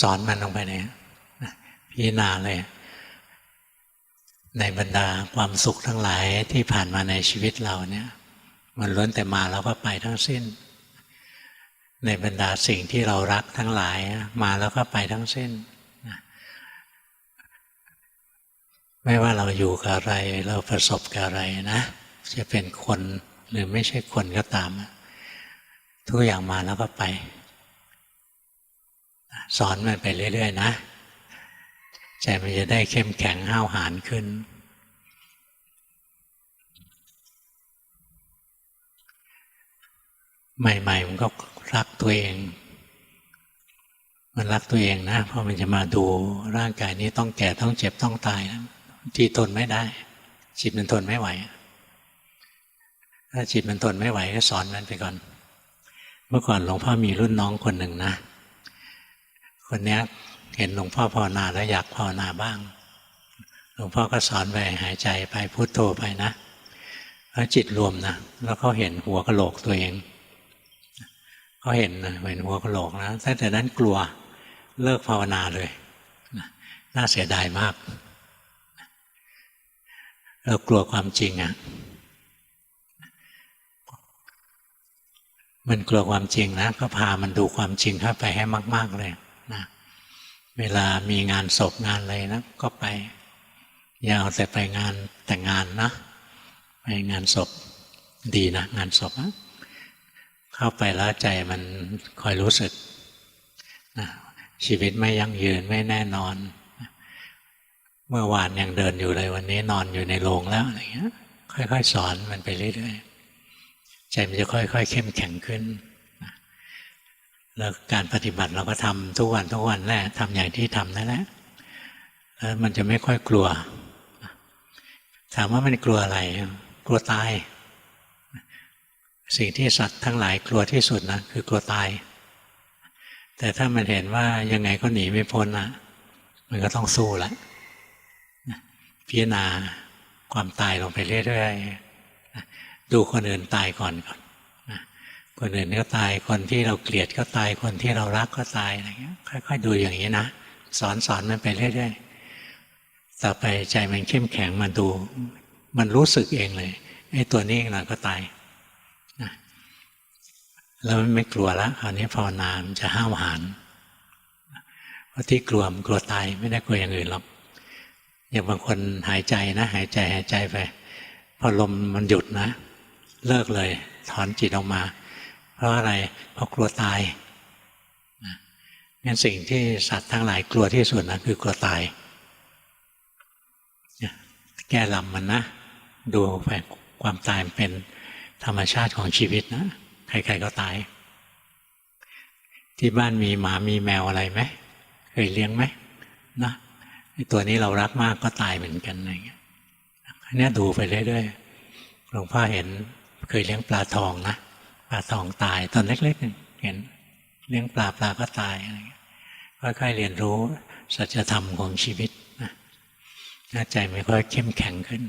สอนมันลงไปเนี่ยพิจารณาเลย ในบรรดาความสุขทั้งหลายที่ผ่านมาในชีวิตเราเนี่ย มันล้วนแต่มาแล้วก็ไปทั้งสิ้น ในบรรดาสิ่งที่เรารักทั้งหลายมาแล้วก็ไปทั้งสิ้นไม่ว่าเราอยู่กับอะไร เราประสบกับอะไรนะ จะเป็นคนหรือไม่ใช่คนก็ตาม ทุกอย่างมาแล้วก็ไป สอนมันไปเรื่อย ๆ นะใจมันจะได้เข้มแข็งห้าวหาญขึ้น ใหม่ๆมันก็รักตัวเอง มันรักตัวเองนะ เพราะมันจะมาดูร่างกายนี้ต้องแก่ต้องเจ็บต้องตายนะที่ทนไม่ได้ จิตมันทนไม่ไหว ถ้าจิตมันทนไม่ไหวก็สอนมันไปก่อน เมื่อก่อนหลวงพ่อมีรุ่นน้องคนหนึ่งนะ คนนี้เห็นหลวงพ่อภาวนาแล้วอยากภาวนาบ้าง หลวงพ่อก็สอนไปหายใจไปพุโทโธไปนะแล้วจิตรวมนะแล้วเขาเห็นหัวกะโหลกตัวเองเขาเห็นเห็นหัวกะโหลกนะตั้งแต่นั้นกลัวเลิกภาวนาเลยน่าเสียดายมาก เรากลัวความจริงอะ่ะมันกลัวความจริงนะก็พามันดูความจริงเข้าไปให้มาก ๆ เลย นะเวลามีงานศพงานอะไรนะก็ไป อย่าเอาแต่ไปงานแต่งงานนะ ไปงานศพดีนะ งานศพนะเข้าไปแล้วใจมันคอยรู้สึกนะชีวิตไม่ยั่งยืนไม่แน่นอน เมื่อวานยังเดินอยู่เลยวันนี้นอนอยู่ในโรงแล้วอะไรเงี้ย ค่อย ๆ สอนมันไปเรื่อยๆใจมันจะค่อย ๆ เข้มแข็งขึ้น แล้วการปฏิบัติเราก็ทำทุกวันทุกวันแหละทำอย่างที่ทำนั่นแหละแล้วมันจะไม่ค่อยกลัว ถามว่ามันกลัวอะไร กลัวตาย สิ่งที่สัตว์ทั้งหลายกลัวที่สุดนะคือกลัวตาย แต่ถ้ามันเห็นว่ายังไงก็หนีไม่พ้นนะมันก็ต้องสู้แล้วพิจารณาความตายลงไปเรื่อยๆดูคนอื่นตายก่อนก่อน คนอื่นก็ตายคนที่เราเกลียดก็ตายคนที่เรารักก็ตายอะไรเงี้ยค่อยๆดูอย่างนี้นะสอนสอนมันไปเรื่อยๆต่อไปใจมันเข้มแข็งมันดู มันรู้สึกเองเลยไอ้ตัวนี้เองก็ตายแล้วไม่กลัวละคราวนี้ภาวนามันจะห้าวหาญเพราะที่กลัวมันกลัวตายไม่ได้กลัวอย่างอื่นหรอกอย่างบางคนหายใจนะ หายใจหายใจไปพอลมมันหยุดนะ เลิกเลย ถอนจิตออกมา เพราะอะไร เพราะกลัวตายงั้นสิ่งที่สัตว์ทั้งหลายกลัวที่สุดนะคือกลัวตาย แก้ลำมันนะ ดูไปความตายเป็นธรรมชาติของชีวิตนะ ใครๆก็ตาย ที่บ้านมีหมามีแมวอะไรไหมเคยเลี้ยงไหมนะตัวนี้เรารักมากก็ตายเหมือนกันอะไรเงี้ยอันนี้ดูไปเรื่อยๆหลวงพ่อเห็นเคยเลี้ยงปลาทองนะ ปลาทองตายตอนเล็กๆเห็นเลี้ยงปลาปลาก็ตายอะไรเงี้ยค่อยๆเรียนรู้สัจธรรมของชีวิตนะใจไม่ค่อยเข้มแข็งขึ้น